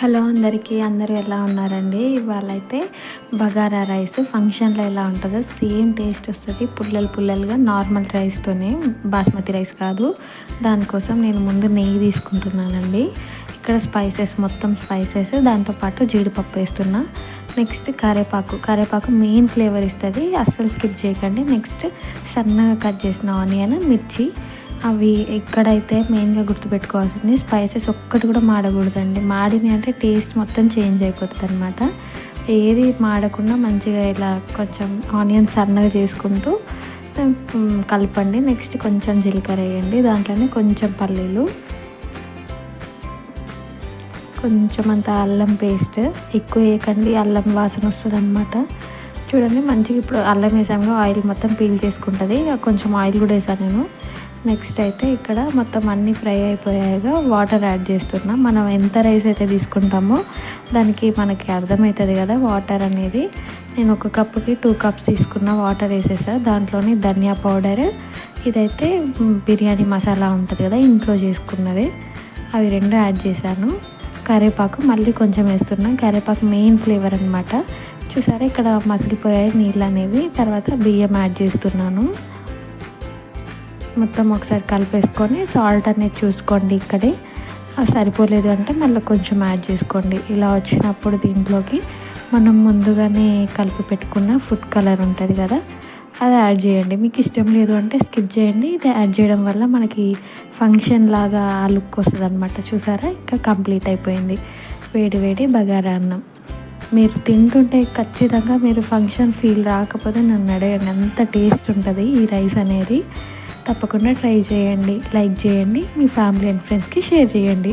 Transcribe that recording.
Hello అందరికీ అందరూ ఎలా ఉన్నారండి? ఇవాళ అయితే బగారా రైస్ ఫంక్షన్లో ఎలా ఉంటుందో సేమ్ టేస్ట్ వస్తుంది. పుల్లలు పుల్లలుగా నార్మల్ రైస్తోనే బాస్మతి రైస్ కాదు. దానికోసం నేను ముందు నెయ్యి తీసుకుంటున్నానండి. ఇక్కడ స్పైసెస్ మొత్తం స్పైసెస్ దాంతోపాటు జీడిపప్పు వేస్తున్నా. నెక్స్ట్ కరేపాకు. కరేపాకు మెయిన్ ఫ్లేవర్ ఇస్తుంది. అస్సలు స్కిప్ చేయకండి. నెక్స్ట్ సన్నగా కట్ చేసిన ఆనియన్ మిర్చి అవి ఎక్కడైతే మెయిన్గా గుర్తుపెట్టుకోవాల్సింది స్పైసెస్ ఒక్కటి కూడా మాడకూడదండి. మాడిని అంటే టేస్ట్ మొత్తం చేంజ్ అయిపోతుంది అనమాట ఏది మాడకుండా మంచిగా ఇలా కొంచెం ఆనియన్ సన్నగా చేసుకుంటూ కలపండి. నెక్స్ట్ కొంచెం జీలకర్ర వేయండి. దాంట్లోనే కొంచెం పల్లీలు కొంచెం అంత అల్లం పేస్ట్ ఎక్కువ వేయకండి. అల్లం వాసన వస్తుంది అనమాట చూడండి మంచిగా ఇప్పుడు అల్లం వేసాము ఆయిల్ మొత్తం పీల్ చేసుకుంటుంది. కొంచెం ఆయిల్ కూడా వేసాను నేను. నెక్స్ట్ అయితే ఇక్కడ మొత్తం అన్నీ ఫ్రై అయిపోయాయిగా వాటర్ యాడ్ చేస్తున్నా. మనం ఎంత రైస్ అయితే తీసుకుంటామో దానికి మనకి అర్థమవుతుంది కదా వాటర్ అనేది. నేను ఒక కప్పుకి టూ కప్స్ తీసుకున్న వాటర్ వేసేసా. దాంట్లోని ధనియా పౌడర్ ఇదైతే బిర్యానీ మసాలా ఉంటుంది కదా ఇంట్లో చేసుకున్నది. అవి రెండు యాడ్ చేశాను. కరివేపాకు మళ్ళీ కొంచెం వేస్తున్నాం. కరివేపాకు మెయిన్ ఫ్లేవర్ అనమాట చూసారా ఇక్కడ మసిలిపోయాయి నీళ్ళు అనేవి. తర్వాత బియ్యం యాడ్ చేస్తున్నాను. మొత్తం ఒకసారి కలిపేసుకొని సాల్ట్ అనేది చూసుకోండి ఇక్కడే. సరిపోలేదు అంటే మళ్ళీ కొంచెం యాడ్ చేసుకోండి. ఇలా వచ్చినప్పుడు దీంట్లోకి మనం ముందుగానే కలిపి పెట్టుకున్న ఫుడ్ కలర్ ఉంటుంది కదా అది యాడ్ చేయండి. మీకు ఇష్టం లేదు అంటే స్కిప్ చేయండి. ఇది యాడ్ చేయడం వల్ల మనకి ఫంక్షన్ లాగా ఆ లుక్ వస్తుంది అనమాట చూసారా? ఇంకా కంప్లీట్ అయిపోయింది. వేడి వేడి బగారా అన్నం. మీరు తింటుంటే ఖచ్చితంగా మీరు ఫంక్షన్ ఫీల్ రాకపోతే నన్ను అడగండి. అంత టేస్ట్ ఉంటుంది ఈ రైస్ అనేది. తప్పకుండా ట్రై చేయండి లైక్ చేయండి మీ ఫ్యామిలీ అండ్ ఫ్రెండ్స్కి షేర్ చేయండి.